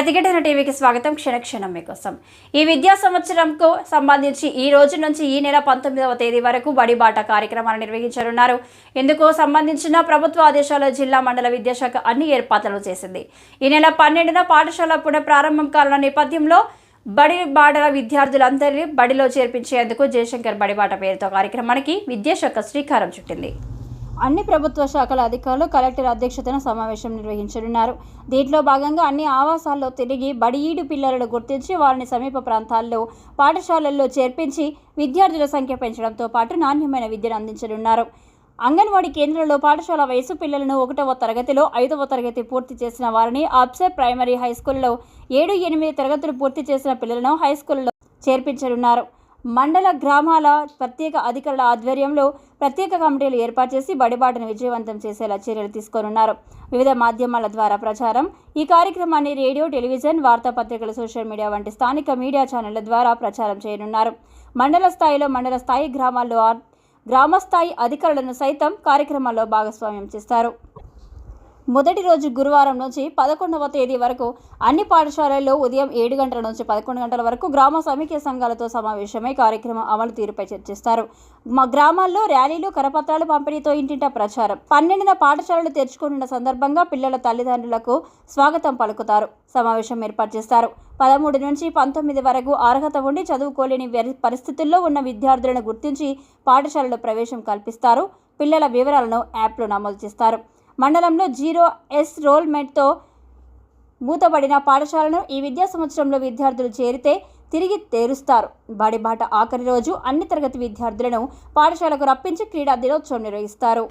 ప్రతిఘటన టీవీకి స్వాగతం. క్షణక్షణం మీకోసం. ఈ విద్యా సంవత్సరంకు సంబంధించి ఈ రోజు నుంచి ఈ నెల పంతొమ్మిదవ తేదీ వరకు బడిబాట కార్యక్రమాన్ని నిర్వహించనున్నారు. ఇందుకు సంబంధించిన ప్రభుత్వ ఆదేశాల జిల్లా మండల విద్యాశాఖ అన్ని ఏర్పాట్లు చేసింది. ఈ నెల పన్నెండున పాఠశాల పునఃప్రారంభం కానున్న నేపథ్యంలో బడి బాటల విద్యార్థులందరినీ బడిలో చేర్పించేందుకు జయశంకర్ బడిబాట పేరుతో కార్యక్రమానికి విద్యాశాఖ శ్రీకారం చుట్టింది. అన్ని ప్రభుత్వ శాఖల అధికారులు కలెక్టర్ అధ్యక్షతన సమావేశం నిర్వహించనున్నారు. దీంట్లో భాగంగా అన్ని ఆవాసాల్లో తిరిగి బడిఈడు పిల్లలను గుర్తించి వారిని సమీప ప్రాంతాల్లో పాఠశాలల్లో చేర్పించి విద్యార్థుల సంఖ్య పెంచడంతో పాటు నాణ్యమైన విద్యను అందించనున్నారు. అంగన్వాడీ కేంద్రంలో పాఠశాల వయసు పిల్లలను ఒకటవ తరగతిలో ఐదవ తరగతి పూర్తి చేసిన వారిని అప్సే ప్రైమరీ హై స్కూల్లో ఏడు ఎనిమిది తరగతులు పూర్తి చేసిన పిల్లలను హై స్కూల్లో చేర్పించనున్నారు. మండల గ్రామాల ప్రత్యేక అధికారుల ఆధ్వర్యంలో ప్రత్యేక కమిటీలు ఏర్పాటు చేసి బడిబాటను విజయవంతం చేసేలా చర్యలు తీసుకోనున్నారు. వివిధ మాధ్యమాల ద్వారా ప్రచారం ఈ కార్యక్రమాన్ని రేడియో టెలివిజన్ వార్తాపత్రికలు సోషల్ మీడియా వంటి స్థానిక మీడియా ఛానళ్ళ ద్వారా ప్రచారం చేయనున్నారు. మండల స్థాయిలో మండల స్థాయి గ్రామాల్లో గ్రామస్థాయి అధికారులను సైతం కార్యక్రమాల్లో భాగస్వామ్యం చేస్తారు. మొదటి రోజు గురువారం నుంచి పదకొండవ తేదీ వరకు అన్ని పాఠశాలల్లో ఉదయం ఏడు గంటల నుంచి పదకొండు గంటల వరకు గ్రామ సమైక్య సంఘాలతో సమావేశమై కార్యక్రమం అమలు తీరుపై చర్చిస్తారు. మా గ్రామాల్లో ర్యాలీలు కరపత్రాలు పంపిణీతో ఇంటింట ప్రచారం. పన్నెండున పాఠశాలలు తెరుచుకున్న సందర్భంగా పిల్లల తల్లిదండ్రులకు స్వాగతం పలుకుతారు. సమావేశం ఏర్పాటు చేస్తారు. పదమూడు నుంచి పంతొమ్మిది వరకు అర్హత ఉండి చదువుకోలేని పరిస్థితుల్లో ఉన్న విద్యార్థులను గుర్తించి పాఠశాలలో ప్రవేశం కల్పిస్తారు. పిల్లల వివరాలను యాప్లో నమోదు చేస్తారు. మండలంలో జీరో ఎస్ రోల్మెంట్తో మూతబడిన పాఠశాలను ఈ విద్యా సంవత్సరంలో విద్యార్థులు చేరితే తిరిగి తేరుస్తారు. బడిబాట ఆఖరి రోజు అన్ని తరగతి విద్యార్థులను పాఠశాలకు రప్పించి క్రీడా దినోత్సవం నిర్వహిస్తారు.